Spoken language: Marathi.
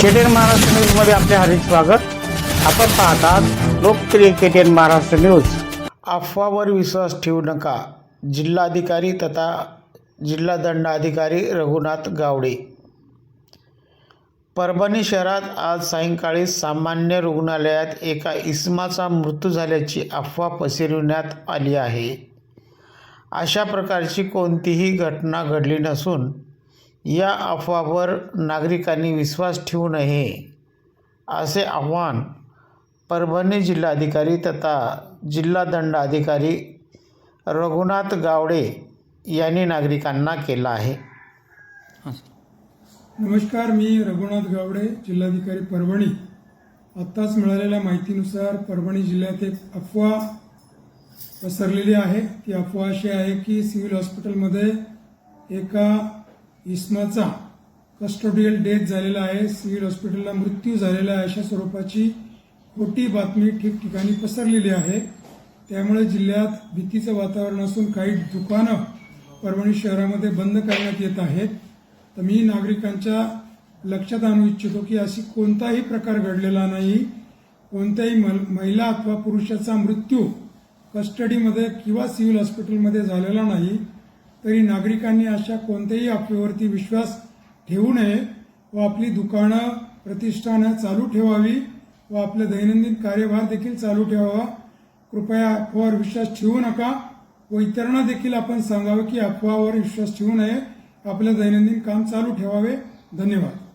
केटीएन महाराष्ट्र न्यूजमध्ये आपले हार्दिक स्वागत. आपण पाहतात लोकप्रिय केटीएन महाराष्ट्र न्यूज अफवावर विश्वास ठेवू नका जिल्हाधिकारी तथा जिल्हा दंडाधिकारी रघुनाथ गावडे. परभणी शहरात आज सायंकाळी सामान्य रुग्णालयात एका इसमाचा मृत्यू झाल्याची अफवा पसरविण्यात आली आहे. अशा प्रकारची कोणतीही घटना घडली नसून या अफवावर नागरिकांनी विश्वास ठेवू नये असे आव्हान परभणी जिल्हाधिकारी तथा जिल्हा दंडाधिकारी रघुनाथ गावडे यांनी नागरिकांना केलं आहे. नमस्कार मी रघुनाथ गावडे जिल्हाधिकारी परभणी. आत्ताच मिळालेल्या माहितीनुसार परभणी जिल्ह्यात एक अफवा पसरलेली आहे. ती अफवा अशी आहे की सिव्हिल हॉस्पिटलमध्ये एका इसमाचा कस्टोडियल डेथ झालेला आहे. सिव्हिल हॉस्पिटलला मृत्यू झालेला आहे अशा स्वरूपाची खोटी बातमी ठिकठिकाणी पसरलेली आहे. त्यामुळे जिल्ह्यात भीतीचं वातावरण असून काही दुकानं परभणी शहरामध्ये बंद करण्यात येत आहेत. तर मी नागरिकांच्या लक्षात आणू इच्छितो की अशी कोणताही प्रकार घडलेला नाही. कोणत्याही मल- महिला अथवा पुरुषाचा मृत्यू कस्टडीमध्ये किंवा सिव्हिल हॉस्पिटलमध्ये झालेला नाही. तरी नागरिकांनी अशा कोणत्याही अफवेवरती विश्वास ठेवू नये व आपली दुकानं प्रतिष्ठानं चालू ठेवावी व आपलं दैनंदिन कार्यभार देखील चालू ठेवावा. कृपया अफवावर विश्वास ठेवू नका व इतरांना देखील आपण सांगावं की अफवावर विश्वास ठेवू नये. आपलं दैनंदिन काम चालू ठेवावे. धन्यवाद.